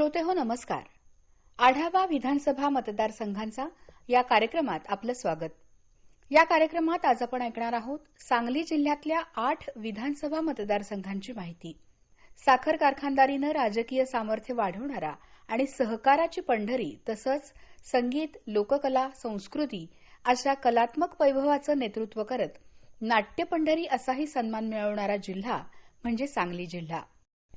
श्रोते हो नमस्कार. आढावा विधानसभा मतदारसंघांचा या कार्यक्रमात आपलं स्वागत. या कार्यक्रमात आज आपण ऐकणार आहोत सांगली जिल्ह्यातल्या आठ विधानसभा मतदारसंघांची माहिती. साखर कारखानदारीनं राजकीय सामर्थ्य वाढवणारा आणि सहकाराची पंढरी तसंच संगीत लोककला संस्कृती अशा कलात्मक वैभवाचं नेतृत्व करत नाट्य पंढरी असाही सन्मान मिळवणारा जिल्हा म्हणजे सांगली जिल्हा.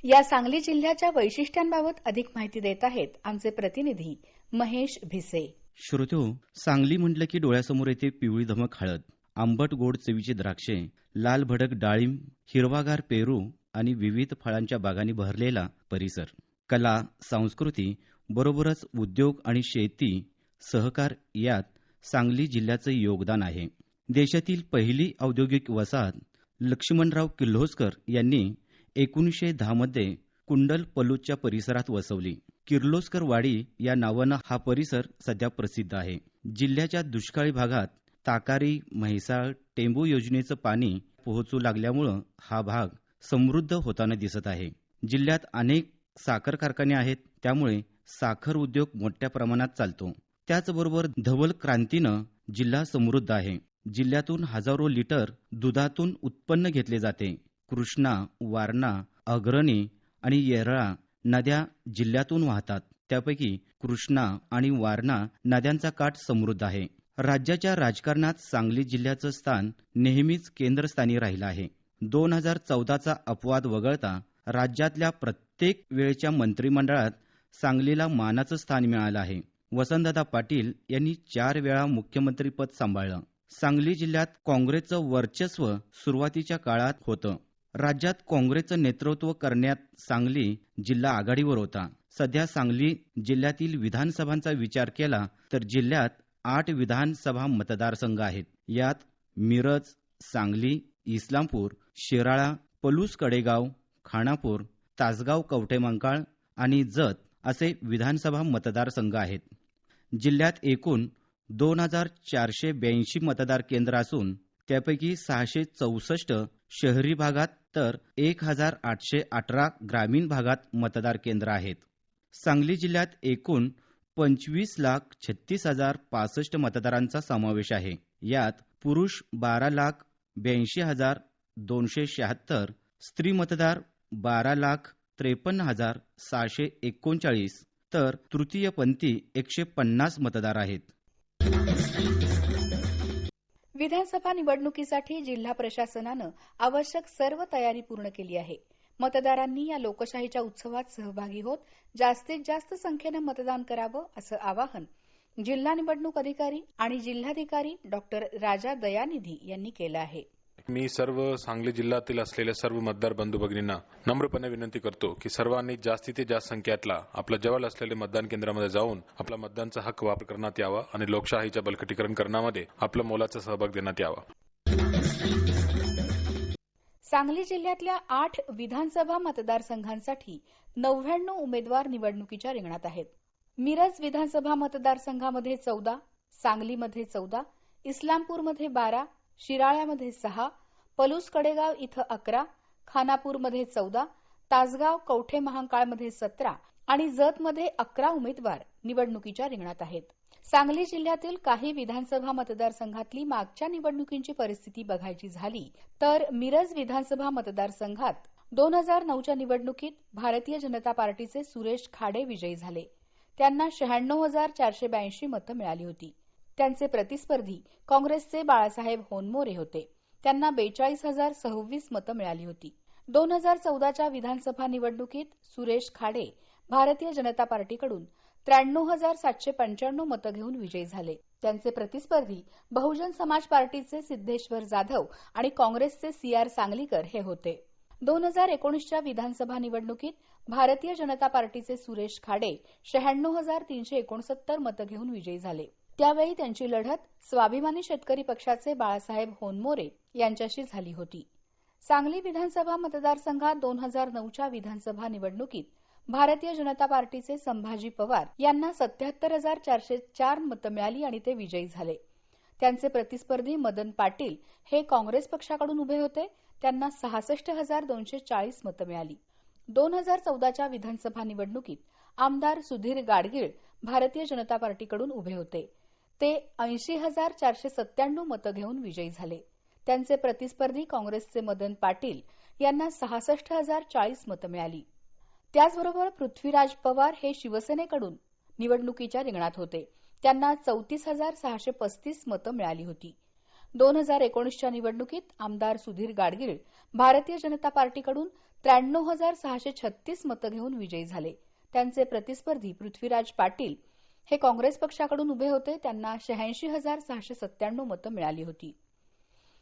या सांगली जिल्ह्याच्या वैशिष्ट्यांबाबत अधिक माहिती देत आहेत आमचे प्रतिनिधी महेश भिसे. श्रोतो सांगली म्हटलं की डोळ्यासमोर येते पिवळी धमक हळद आंबट गोड चवीची द्राक्षे लाल भडक डाळिंब हिरवागार पेरू आणि विविध फळांच्या बागांनी भरलेला परिसर. कला संस्कृती बरोबरच उद्योग आणि शेती सहकार यात सांगली जिल्ह्याचं योगदान आहे. देशातील पहिली औद्योगिक वसाहत लक्ष्मणराव किल्होस्कर यांनी एकोणीसशे दहामध्ये कुंडल पलूच्या परिसरात वसवली. किर्लोस्कर वाडी या नावानं हा परिसर सध्या प्रसिद्ध आहे. जिल्ह्याच्या दुष्काळी भागात ताकारी म्हैसाळ टेंबू योजनेचं पाणी पोहोचू लागल्यामुळं हा भाग समृद्ध होताना दिसत आहे. जिल्ह्यात अनेक साखर कारखाने आहेत त्यामुळे साखर उद्योग मोठ्या प्रमाणात चालतो. त्याचबरोबर धवल क्रांतीनं जिल्हा समृद्ध आहे. जिल्ह्यातून हजारो लिटर दुधातून उत्पन्न घेतले जाते. कृष्णा वारणा अग्रणी आणि येरळा नद्या जिल्ह्यातून वाहतात. त्यापैकी कृष्णा आणि वारणा नद्यांचा काठ समृद्ध आहे. राज्याच्या राजकारणात सांगली जिल्ह्याचं स्थान नेहमीच केंद्रस्थानी राहिलं आहे. दोन हजार चौदाचा अपवाद वगळता राज्यातल्या प्रत्येक वेळच्या मंत्रिमंडळात सांगलीला मानाचं स्थान मिळालं आहे. वसंतदादा पाटील यांनी चार वेळा मुख्यमंत्रीपद सांभाळलं. सांगली जिल्ह्यात काँग्रेसचं वर्चस्व सुरुवातीच्या काळात होतं. राज्यात काँग्रेसचं नेतृत्व करण्यात सांगली जिल्हा आघाडीवर होता. सध्या सांगली जिल्ह्यातील विधानसभांचा विचार केला तर जिल्ह्यात आठ विधानसभा मतदारसंघ आहेत. यात मिरज सांगली इस्लामपूर शिराळा पलूस कडेगाव खानापूर तासगाव कवठेमंकाळ आणि जत असे विधानसभा मतदारसंघ आहेत. जिल्ह्यात एकूण दोन हजार चारशे ब्याऐंशी मतदार केंद्र असून त्यापैकी सहाशे चौसष्ट शहरी भागात तर एक हजार आठशे अठरा ग्रामीण भागात मतदार केंद्र आहेत. सांगली जिल्ह्यात एकूण पंचवीस लाख छत्तीस हजार पासष्ट मतदारांचा समावेश आहे. यात पुरुष बारा लाख ब्याऐंशी हजार दोनशे शहात्तर स्त्री मतदार बारा लाख त्रेपन्न हजार सहाशे एकोणचाळीस तर तृतीयपंथी एकशे पन्नास मतदार आहेत. विधानसभा निवडणुकीसाठी जिल्हा प्रशासनानं आवश्यक सर्व तयारी पूर्ण केली आहे. मतदारांनी या लोकशाहीच्या उत्सवात सहभागी होत जास्तीत जास्त संख्येनं मतदान करावं असं आवाहन जिल्हा निवडणूक अधिकारी आणि जिल्हाधिकारी डॉक्टर राजा दयानिधी यांनी केलं आहे. मी सर्व सांगली जिल्ह्यातील असलेल्या सर्व मतदार बंधू भगिनींना नम्रपणे विनंती करतो की सर्वांनी जास्तीत जास्त संख्यातला आपल्या जवळ असलेल्या मतदान केंद्रामध्ये जाऊन आपला मतदानचा हक्क वापर करण्यात यावा आणि लोकशाहीच्या बलकटीकरण करण्यामध्ये आपला मोलाचा सहभाग देण्यात यावा. सांगली जिल्ह्यातल्या आठ विधानसभा मतदारसंघांसाठी नव्याण्णव उमेदवार निवडणुकीच्या रिंगणात आहेत. मिरज विधानसभा मतदारसंघामध्ये चौदा सांगलीमध्ये चौदा इस्लामपूरमध्ये बारा शिराळ्यामध्ये सहा पलूस कडेगाव इथं अकरा खानापूरमध्ये चौदा तासगाव कवठे महांकाळमध्ये सतरा आणि जतमध्ये अकरा उमेदवार निवडणुकीच्या रिंगणात आहेत. सांगली जिल्ह्यातील काही विधानसभा मतदारसंघातली मागच्या निवडणुकींची परिस्थिती बघायची झाली तर मिरज विधानसभा मतदारसंघात दोन हजार नऊच्या निवडणुकीत भारतीय जनता पार्टीचे सुरेश खाडे विजयी झाले. त्यांना शहाण्णव हजार चारशे ब्याऐंशी मतं मिळाली होती. त्यांचे प्रतिस्पर्धी काँग्रेसचे बाळासाहेब होनमोरे होते. त्यांना बेचाळीस हजार सव्वीस मतं मिळाली होती. दोन हजार चौदाच्या विधानसभा निवडणुकीत सुरेश खाडे भारतीय जनता पार्टीकडून त्र्याण्णव हजार सातशे पंच्याण्णव मतं घेऊन विजयी झाले. त्यांचे प्रतिस्पर्धी बहुजन समाज पार्टीचे सिद्धेश्वर जाधव आणि काँग्रेसचे सी आर सांगलीकर हे होते. दोन हजार एकोणीसच्या विधानसभा निवडणुकीत भारतीय जनता पार्टीचे सुरेश खाडे शहाण्णव हजार तीनशे एकोणसत्तर मतं घेऊन विजयी झाले. त्यावेळी त्यांची लढत स्वाभिमानी शेतकरी पक्षाचे बाळासाहेब होनमोरे यांच्याशी झाली होती. सांगली विधानसभा मतदारसंघात दोन हजार नऊच्या विधानसभा निवडणुकीत भारतीय जनता पार्टीचे संभाजी पवार यांना सत्याहत्तर हजार चारशे चार मतं मिळाली आणि ते विजयी झाले. त्यांचे प्रतिस्पर्धी मदन पाटील हे काँग्रेस पक्षाकडून उभे होते. त्यांना सहासष्ट हजार दोनशे चाळीस मतं मिळाली. दोन हजार चौदाच्या विधानसभा निवडणुकीत आमदार सुधीर गाडगीळ भारतीय जनता पार्टीकडून उभे होते. ते ऐंशी हजार चारशे सत्त्याण्णव मतं घेऊन विजयी झाले. त्यांचे प्रतिस्पर्धी काँग्रेसचे मदन पाटील यांना सहासष्ट हजार चाळीस मतं मिळाली. त्याचबरोबर पृथ्वीराज पवार हे शिवसेनेकडून निवडणुकीच्या रिंगणात होते. त्यांना चौतीस हजार सहाशे पस्तीस मतं मिळाली होती. दोन हजार एकोणीसच्या निवडणुकीत आमदार सुधीर गाडगीळ भारतीय जनता पार्टीकडून त्र्याण्णव हजार सहाशे छत्तीस मतं घेऊन विजयी झाले. त्यांचे प्रतिस्पर्धी पृथ्वीराज पाटील हे काँग्रेस पक्षाकडून उभे होते त्यांना शहाऐंशी हजार सहाशे सत्त्याण्णव मतं मिळाली होती.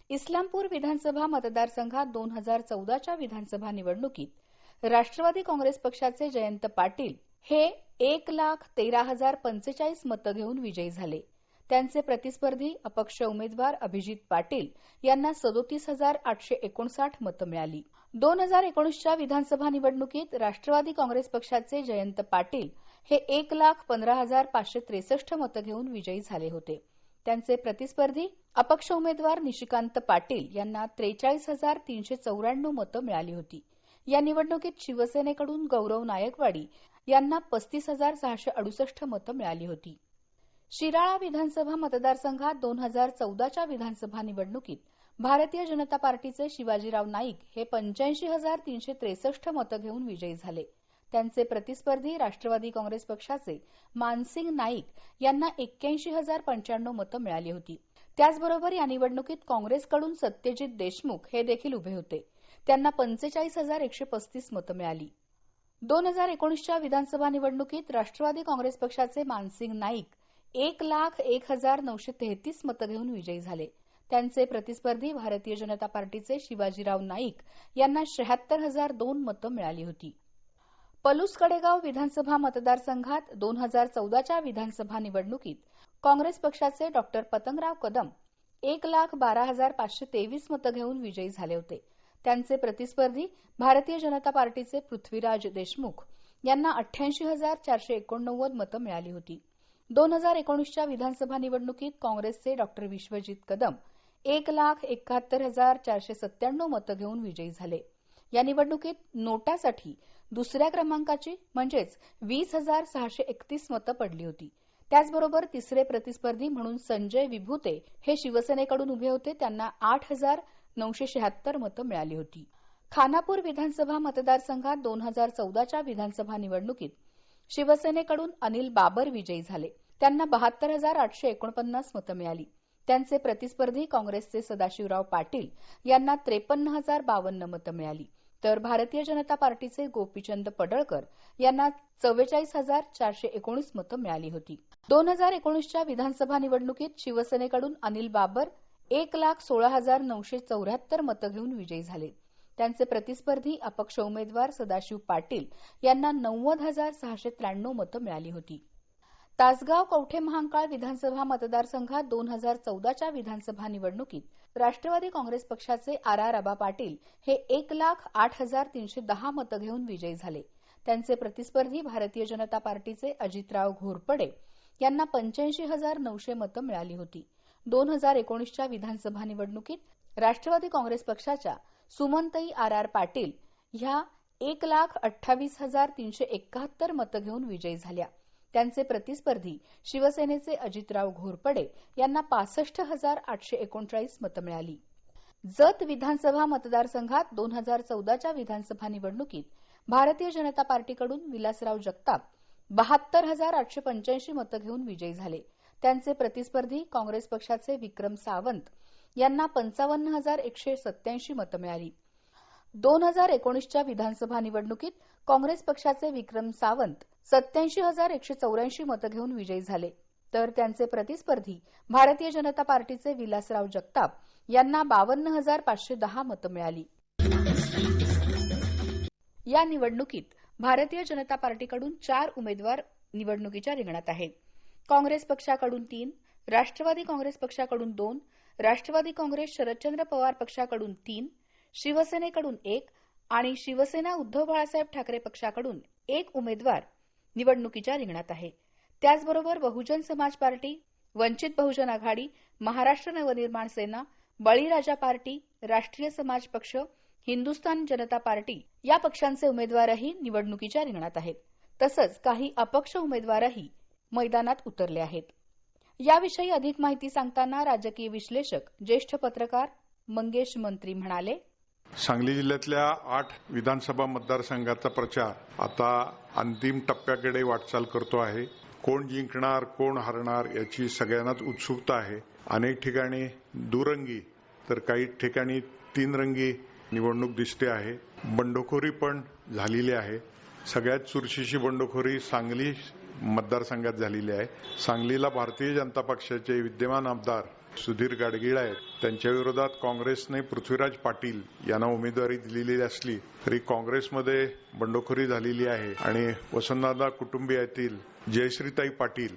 इस्लामपूर विधानसभा मतदारसंघात दोन हजार चौदाच्या विधानसभा निवडणुकीत राष्ट्रवादी काँग्रेस पक्षाचे जयंत पाटील हे एक लाख तेरा हजार पंचेचाळीस मतं घेऊन विजयी झाले. त्यांचे प्रतिस्पर्धी अपक्ष उमेदवार अभिजित पाटील यांना सदोतीस हजार आठशे एकोणसाठ मतं मिळाली. दोन हजार एकोणीसच्या विधानसभा निवडणुकीत राष्ट्रवादी काँग्रेस पक्षाचे जयंत पाटील हे एक लाख पंधरा हजार पाचशे त्रेसष्ट मतं घेऊन विजयी झाले होते. त्यांचे प्रतिस्पर्धी अपक्ष उमेदवार निशिकांत पाटील यांना त्रेचाळीस हजार तीनशे चौऱ्याण्णव मतं मिळाली होती. या निवडणुकीत शिवसेनेकडून गौरव नायकवाडी यांना पस्तीस हजार सहाशे अडुसष्ट मतं मिळाली होती. शिराळा विधानसभा मतदारसंघात दोन हजार चौदाच्या विधानसभा निवडणुकीत भारतीय जनता पार्टीचे शिवाजीराव नाईक हे पंच्याऐंशी हजार तीनशे त्रेसष्ट मतं घेऊन विजयी झाले. त्यांचे प्रतिस्पर्धी राष्ट्रवादी काँग्रेस पक्षाचे मानसिंग नाईक यांना एक्क्याऐंशी हजार पंच्याण्णव मतं मिळाली होती. त्याचबरोबर या निवडणुकीत काँग्रेसकडून सत्यजित देशमुख हे देखील उभे होते. त्यांना पंचेचाळीस हजार एकशे पस्तीस मतं मिळाली. दोन हजार एकोणीसच्या विधानसभा निवडणुकीत राष्ट्रवादी काँग्रेस पक्षाचे मानसिंग नाईक एक लाख एक हजार नऊशे तेहतीस मतं घेऊन विजयी झाले. त्यांचे प्रतिस्पर्धी भारतीय जनता पार्टीचे शिवाजीराव नाईक यांना शहात्तर हजार दोन मतं मिळाली होती. पलूस कडेगाव विधानसभा मतदारसंघात दोन हजार चौदाच्या विधानसभा निवडणुकीत काँग्रेस पक्षाचे डॉक्टर पतंगराव कदम एक लाख बारा हजार पाचशे तेवीस मतं घेऊन विजयी झाले होते. त्यांचे प्रतिस्पर्धी भारतीय जनता पार्टीचे पृथ्वीराज देशमुख यांना अठ्ठ्याऐंशी हजार चारशे एकोणनव्वद मतं मिळाली होती. दोन हजार एकोणीसच्या विधानसभा निवडणुकीत काँग्रेसचे डॉक्टर विश्वजित कदम एक लाख एकाहत्तर हजार चारशे सत्त्याण्णव मतं घेऊन विजयी झाले. या निवडणुकीत नोटासाठी दुसऱ्या क्रमांकाची म्हणजेच वीस हजार सहाशे एकतीस मतं पडली होती. त्याचबरोबर तिसरे प्रतिस्पर्धी म्हणून संजय विभूते हे शिवसेनेकडून उभे होते. त्यांना आठ हजार नऊशे शहात्तर मतं मिळाली होती. खानापूर विधानसभा मतदारसंघात दोन हजार चौदाच्या विधानसभा निवडणुकीत शिवसेनेकडून अनिल बाबर विजयी झाले. त्यांना बहात्तर हजार आठशे एकोणपन्नास मतं मिळाली. त्यांचे प्रतिस्पर्धी काँग्रेसचे सदाशिवराव पाटील यांना त्रेपन्न हजार बावन्न मतं मिळाली. तर भारतीय जनता पार्टीचे गोपीचंद पडळकर यांना चव्वेचाळीस हजार चारशे एकोणीस मतं मिळाली होती. दोन हजार एकोणीसच्या विधानसभा निवडणुकीत शिवसेनेकडून अनिल बाबर एक लाख सोळा हजार नऊशे चौऱ्याहत्तर मतं घेऊन विजयी झाले. त्यांचे प्रतिस्पर्धी अपक्ष उमेदवार सदाशिव पाटील यांना नव्वद हजार सहाशे त्र्याण्णव मतं मिळाली होती. तासगाव कवठे महांकाळ विधानसभा मतदारसंघात दोन हजार चौदाच्या विधानसभा निवडणुकीत राष्ट्रवादी काँग्रेस पक्षाचे आर आर आबा पाटील हे एक लाख आठ हजार तीनशे दहा मतं घेऊन विजयी झाले. त्यांचे प्रतिस्पर्धी भारतीय जनता पार्टीचे अजितराव घोरपडे यांना पंच्याऐंशी हजार नऊशे मतं मिळाली होती. दोन हजार एकोणीसच्या विधानसभा निवडणुकीत राष्ट्रवादी काँग्रेस पक्षाच्या सुमनताई आर आर पाटील ह्या एक लाख अठ्ठावीस हजार तीनशे एकाहत्तर मतं घेऊन विजयी झाल्या. त्यांचे प्रतिस्पर्धी शिवसेनेचे अजितराव घोरपडे यांना पासष्ट हजार आठशे एकोणचाळीस मतं मिळाली. जत विधानसभा मतदारसंघात दोन हजार चौदाच्या विधानसभा निवडणुकीत भारतीय जनता पार्टीकडून विलासराव जगताप बहात्तर हजार आठशे पंच्याऐंशी मतं घेऊन विजयी झाले. त्यांचे प्रतिस्पर्धी काँग्रेस पक्षाचे विक्रम सावंत यांना पंचावन्न हजार एकशे सत्याऐंशी मतं मिळाली. दोन हजार एकोणीसच्या विधानसभा निवडणुकीत काँग्रेस पक्षाचे विक्रम सावंत सत्याऐंशी हजार एकशे चौऱ्याऐंशी मतं घेऊन विजयी झाले. तर त्यांचे प्रतिस्पर्धी भारतीय जनता पार्टीचे विलासराव जगताप यांना बावन्न हजार पाचशे दहा मतं मिळाली. या निवडणुकीत भारतीय जनता पार्टीकडून चार उमेदवार निवडणुकीच्या रिंगणात आहेत. काँग्रेस पक्षाकडून तीन राष्ट्रवादी काँग्रेस पक्षाकडून दोन राष्ट्रवादी काँग्रेस शरदचंद्र पवार पक्षाकडून तीन शिवसेनेकडून एक आणि शिवसेना उद्धव बाळासाहेब ठाकरे पक्षाकडून एक उमेदवार निवडणुकीच्या रिंगणात आहे. त्याचबरोबर बहुजन समाज पार्टी वंचित बहुजन आघाडी महाराष्ट्र नवनिर्माण सेना बळीराजा पार्टी राष्ट्रीय समाज पक्ष हिंदुस्थान जनता पार्टी या पक्षांचे उमेदवारही निवडणुकीच्या रिंगणात आहेत. तसंच काही अपक्ष उमेदवारही मैदानात उतरले आहेत. याविषयी अधिक माहिती सांगताना राजकीय विश्लेषक ज्येष्ठ पत्रकार मंगेश मंत्री म्हणाले सांगली जिल्ह्यातल्या आठ विधानसभा मतदारसंघाचा प्रचार आता अंतिम टप्प्याकडे वाटचाल करतो आहे. कोण जिंकणार कोण हरणार याची सगळ्यांनाच उत्सुकता आहे. अनेक ठिकाणी दुरंगी तर काही ठिकाणी तीन रंगी निवडणूक दिसते आहे. बंडखोरी पण झालेली आहे. सगळ्यात चुरशीची बंडखोरी सांगली मतदारसंघात झालेली आहे. सांगलीला भारतीय जनता पक्षाचे विद्यमान आमदार सुधीर गाडगीळ आहेत. त्यांच्या विरोधात काँग्रेसने पृथ्वीराज पाटील यांना उमेदवारी दिलेली असली तरी काँग्रेसमध्ये बंडखोरी झालेली आहे. आणि वसंतदादा कुटुंबियातील जयश्रीताई पाटील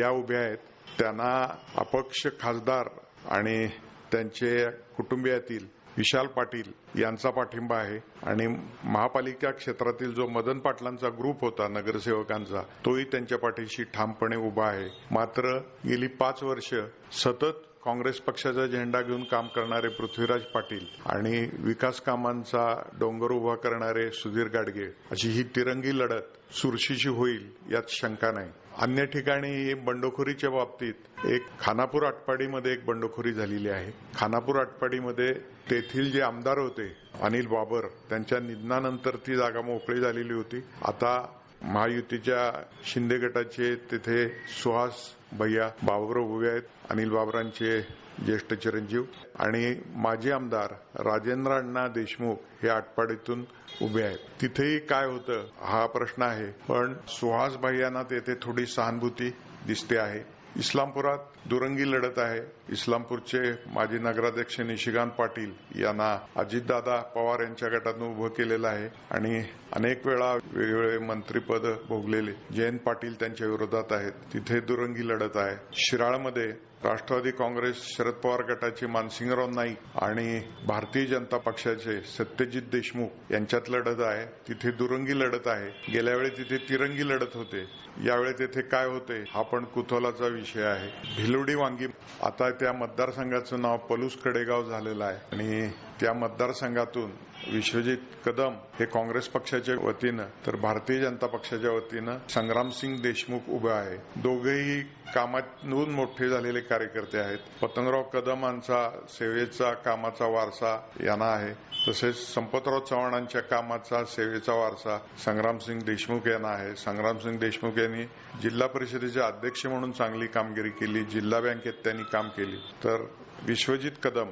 या उभ्या आहेत. त्यांना अपक्ष खासदार आणि त्यांचे कुटुंबियातील विशाल पाटील यांचा पाठिंबा आहे. आणि महापालिका क्षेत्रातील जो मदन पाटलांचा ग्रुप होता नगरसेवकांचा तोही त्यांच्या पाठीशी ठामपणे उभा आहे. मात्र गेली पाच वर्ष सतत काँग्रेस पक्षाचा झेंडा घेऊन काम करणारे पृथ्वीराज पाटील आणि विकास कामांचा डोंगर उभा करणारे सुधीर गाडगे अशी ही तिरंगी लढत सुरशीची होईल यात शंका नाही. अन्य ठिकाणी बंडखोरीच्या बाबतीत एक खानापूर आटपाडीमध्ये एक बंडखोरी झालेली आहे. खानापूर आटपाडीमध्ये तेथील जे आमदार होते अनिल बाबर त्यांच्या निधनानंतर ती जागा मोकळी झालेली होती. आता महायुतीच्या शिंदे गटाचे तिथे सुहास भैया बाबुराव उभे आहेत अनिल बाबरांचे ज्येष्ठ चिरंजीव आणि माजी आमदार राजेंद्र अण्णा देशमुख हे आटपाडीतून उभे आहेत. तिथेही काय होतं हा प्रश्न आहे पण सुहास भैयांना तेथे थोडी सहानुभूती दिसते आहे. इस्लामपुरात दुरंगी लढत आहे. इस्लामपूरचे माजी नगराध्यक्ष निशिकांत पाटील यांना अजितदादा पवार यांच्या गटातून उभं केलेलं आहे आणि अनेक वेळा वेगवेगळे मंत्रीपद भोगलेले जयंत पाटील त्यांच्या विरोधात आहेत. तिथे दुरंगी लढत आहे. शिराळमध्ये राष्ट्रवादी काँग्रेस शरद पवार गटाचे मानसिंगराव नाईक आणि भारतीय जनता पक्षाचे सत्यजित देशमुख यांच्यात लढत आहे. तिथे दुरंगी लढत आहे. गेल्या वेळी तिथे तिरंगी लढत होते. यावेळी तिथे काय होते हा पण कुतोलाचा विषय आहे. भिलोडी वांगी आता त्या मतदारसंघाचं नाव पलूस कडेगाव झालेलं आहे. आणि त्या मतदारसंघातून विश्वजित कदम हे काँग्रेस पक्षाच्या वतीनं तर भारतीय जनता पक्षाच्या वतीनं संग्रामसिंग देशमुख उभे आहे दोघेही कामातून मोठे झालेले कार्यकर्ते आहेत. पतंगराव कदमांचा सेवेचा कामाचा वारसा यांना आहे. तसेच संपतराव चव्हाणांच्या कामाचा सेवेचा वारसा संग्रामसिंग देशमुख यांना आहे. संग्रामसिंग देशमुख यांनी जिल्हा परिषदेचे अध्यक्ष म्हणून चांगली कामगिरी केली जिल्हा बँकेत त्यांनी काम केली. तर विश्वजित कदम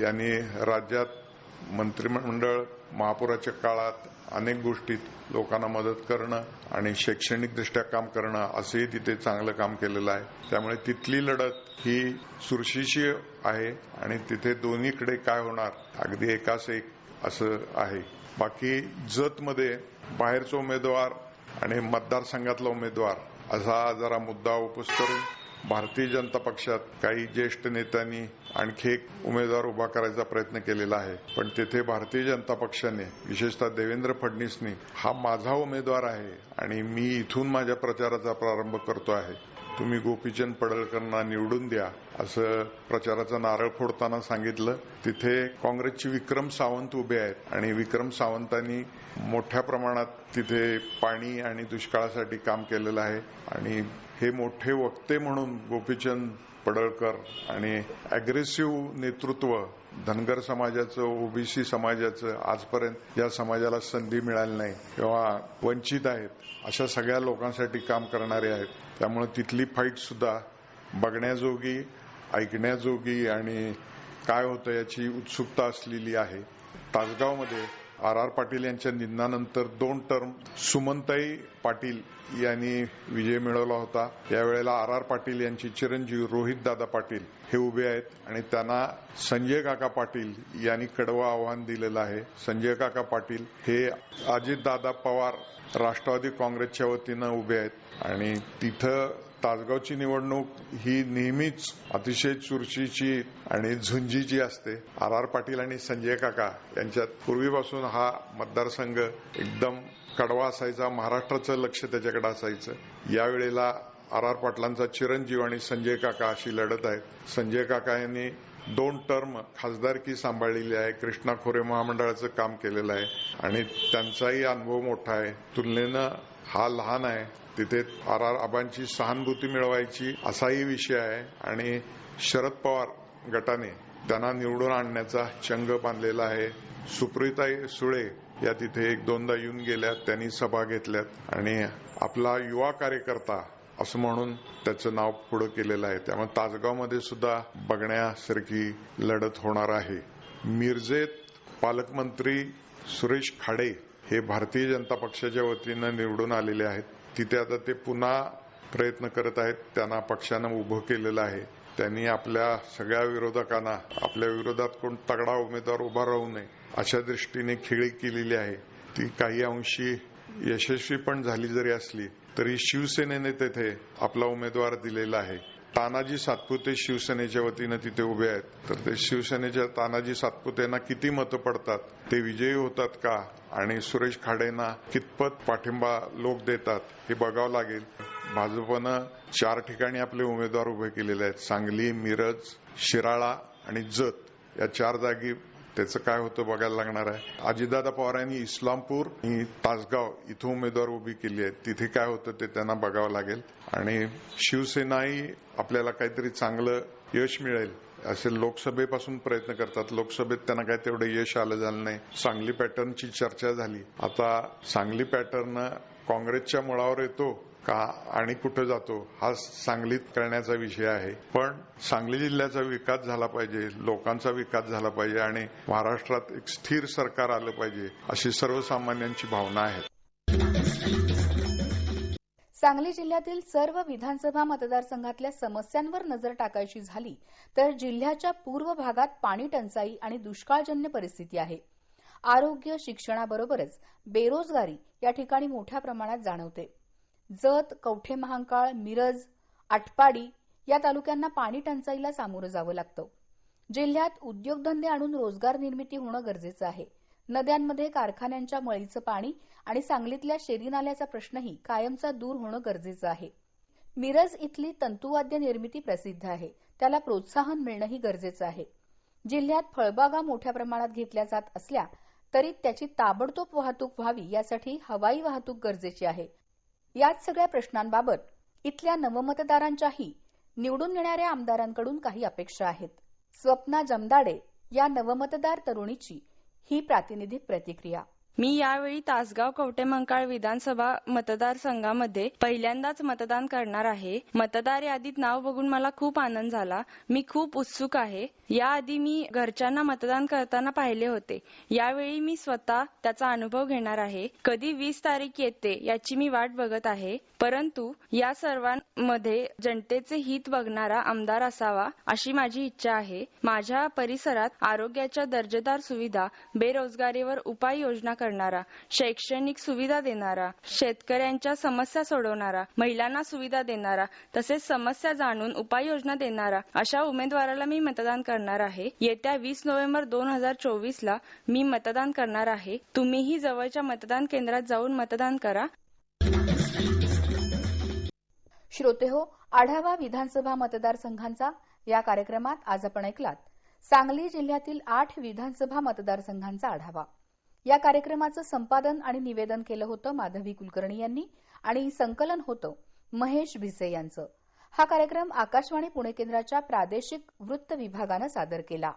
यांनी राज्यात मंत्रिमंडळ महापुराच्या काळात अनेक गोष्टीत लोकांना मदत करणं आणि शैक्षणिकदृष्ट्या काम करणं असंही तिथे चांगलं काम केलेलं आहे. त्यामुळे तिथली लढत ही सुरशीशी आहे आणि तिथे दोन्हीकडे काय होणार अगदी एकाच एक असं आहे. बाकी जतमध्ये बाहेरचा उमेदवार आणि मतदारसंघातला उमेदवार असा जरा मुद्दा उपस्थित करून भारतीय जनता पक्षात काही ज्येष्ठ नेत्यांनी आणखी एक उमेदवार उभा करायचा प्रयत्न केलेला आहे. पण तेथे भारतीय जनता पक्षाने विशेषतः देवेंद्र फडणवीसनी हा माझा उमेदवार आहे आणि मी इथून माझ्या प्रचाराचा प्रारंभ करतो आहे. तुम्ही गोपीचंद पडळकरांना निवडून द्या असं प्रचाराचा नारळ फोडताना सांगितलं. तिथे काँग्रेसचे विक्रम सावंत उभे आहेत आणि विक्रम सावंतांनी मोठ्या प्रमाणात तिथे पाणी आणि दुष्काळासाठी काम केलेलं आहे. आणि हे मोठे वक्ते म्हणून गोपीचंद पडळकर आणि अग्रेसिव्ह नेतृत्व धनगर समाजाचं ओबीसी समाजाचं आजपर्यंत या समाजाला संधी मिळाली नाही किंवा वंचित आहेत अशा सगळ्या लोकांसाठी काम करणारे आहेत. त्यामुळे तिथली फाईट सुद्धा बघण्याजोगी ऐकण्याजोगी आणि काय होतं याची उत्सुकता असलेली आहे. तासगावमध्ये आर आर पाटील यांच्या निधनानंतर दोन टर्म सुमनताई पाटील यांनी विजय मिळवला होता. यावेळेला आर आर पाटील यांचे चिरंजीव रोहित दादा पाटील हे उभे आहेत आणि त्यांना संजय काका पाटील यांनी कडवं आव्हान दिलेलं आहे. संजय काका पाटील हे अजितदादा पवार राष्ट्रवादी काँग्रेसच्या वतीनं उभे आहेत आणि तिथं तासगावची निवडणूक ही नेहमीच अतिशय चुरशीची आणि झुंजीची असते. आर आर पाटील आणि संजय काका यांच्यात पूर्वीपासून हा मतदारसंघ एकदम कडवा असायचा महाराष्ट्राचं लक्ष त्याच्याकडे असायचं. यावेळेला आर आर पाटलांचा चिरंजीव आणि संजय काका अशी लढत आहे संजय काका यांनी दोन टर्म खासदारकी सांभाळलेली आहे. कृष्णा खोरे महामंडळाचं काम केलेलं आहे. आणि त्यांचाही अनुभव मोठा आहे. तुलनेनं हा लहान आहे. तिथे आर आर आबांची सहानुभूती मिळवायची असाही विषय आहे. आणि शरद पवार गटाने त्यांना निवडून आणण्याचा चंग बांधलेला आहे. सुप्रिताई सुळे या तिथे एक दोनदा येऊन गेल्या त्यांनी सभा घेतल्यात. आणि आपला युवा कार्यकर्ता असं म्हणून त्याचं नाव पुढं केलेलं आहे. त्यामुळे तासगावमध्ये सुद्धा बघण्यासारखी लढत होणार आहे. मिरजेत पालकमंत्री सुरेश खाडे हे भारतीय जनता पक्षाच्या वतीनं निवडून आलेले आहेत. तिथे आता ते पुन्हा प्रयत्न करत आहेत. त्यांना पक्षानं उभं केलेलं आहे. त्यांनी आपल्या सगळ्या विरोधकांना आपल्या विरोधात कोण तगडा उमेदवार उभा राहू नये अशा दृष्टीने खेळी केलेली आहे. ती काही अंशी यशस्वी पण झाली जरी असली तरी शिवसेनेने तेथे आपला उमेदवार दिलेला आहे. तानाजी सातपुते शिवसेनेच्या वतीनं तिथे उभे आहेत. तर ते शिवसेनेच्या तानाजी सातपुतेंना किती मतं पडतात? ते विजयी होतात का? आणि सुरेश खाडेंना कितपत पाठिंबा लोक देतात? हे बघावं लागेल. भाजपनं चार ठिकाणी आपले उमेदवार उभे केलेले आहेत. सांगली मिरज शिराळा आणि जत या चार जागी त्याचं काय होतं बघायला लागणार आहे. अजितदादा पवारांनी इस्लामपूर आणि तासगाव इथं उमेदवार उभी केली आहे तिथे काय होतं ते त्यांना बघावं लागेल. आणि शिवसेनाही आपल्याला काहीतरी चांगलं यश मिळेल असे लोकसभेपासून प्रयत्न करतात. लोकसभेत त्यांना काय तेवढं यश आलं झालं नाही. सांगली पॅटर्नची चर्चा झाली. आता सांगली पॅटर्न काँग्रेसच्या मुळावर येतो. का आणि कुठं जातो हा सांगलीत करण्याचा विषय आहे. पण सांगली जिल्ह्याचा विकास झाला पाहिजे लोकांचा विकास झाला पाहिजे आणि महाराष्ट्रात एक स्थिर सरकार आलं पाहिजे अशी सर्वसामान्यांची भावना आहे. सांगली जिल्ह्यातील सर्व विधानसभा मतदारसंघातल्या समस्यांवर नजर टाकायची झाली तर जिल्ह्याच्या पूर्व भागात पाणी टंचाई आणि दुष्काळजन्य परिस्थिती आहे. आरोग्य शिक्षणाबरोबरच बेरोजगारी या ठिकाणी मोठ्या प्रमाणात जाणवते. जत कवठे महांकाळ मिरज आटपाडी या तालुक्यांना पाणी टंचाईला सामोरं जावं लागतं. जिल्ह्यात उद्योगधंदे आणून रोजगार निर्मिती होणं गरजेचं आहे. नद्यांमध्ये कारखान्यांच्या मळीचं पाणी आणि सांगलीतल्या शेरी नाल्याचा प्रश्नही कायमचा दूर होणं गरजेचं आहे. मिरज इथली तंतुवाद्य निर्मिती प्रसिद्ध आहे. त्याला प्रोत्साहन मिळणंही गरजेचं आहे. जिल्ह्यात फळबागा मोठ्या प्रमाणात घेतल्या जात असल्या तरी त्याची ताबडतोब वाहतूक व्हावी यासाठी हवाई वाहतूक गरजेची आहे. याच सगळ्या प्रश्नांबाबत इथल्या नवमतदारांच्याही निवडून येणाऱ्या आमदारांकडून काही अपेक्षा आहेत. स्वप्ना जमदाडे या नवमतदार तरुणीची ही प्रातिनिधिक प्रतिक्रिया. मी यावेळी तासगाव कवटेमंकाळ विधानसभा मतदारसंघामध्ये पहिल्यांदाच मतदान करणार आहे. मतदार यादीत नाव बघून मला खूप आनंद झाला. मी खूप उत्सुक आहे. याआधी मी घरच्यांना मतदान करताना पाहिले होते. यावेळी मी स्वतः त्याचा अनुभव घेणार आहे. कधी वीस तारीख येते याची मी वाट बघत आहे. परंतु या सर्वांमध्ये जनतेचे हित बघणारा आमदार असावा अशी माझी इच्छा आहे. माझ्या परिसरात आरोग्याच्या दर्जेदार सुविधा बेरोजगारीवर उपाययोजना करणारा शैक्षणिक सुविधा देणारा शेतकऱ्यांच्या समस्या सोडवणारा महिलांना सुविधा देणारा तसेच समस्या जाणून उपाययोजना देणारा अशा उमेदवाराला मी मतदान करणार आहे. येत्या वीस नोव्हेंबर दोन हजार चोवीस ला मी मतदान करणार आहे. तुम्हीही जवळच्या मतदान केंद्रात जाऊन मतदान करा. श्रोते हो आढावा विधानसभा मतदारसंघांचा या कार्यक्रमात आज आपण ऐकलात. सांगली जिल्ह्यातील आठ विधानसभा मतदारसंघांचा आढावा. या कार्यक्रमाचं संपादन आणि निवेदन केलं होतं माधवी कुलकर्णी यांनी आणि संकलन होतं महेश भिसे यांचं. हा कार्यक्रम आकाशवाणी पुणे केंद्राच्या प्रादेशिक वृत्त विभागानं सादर केला.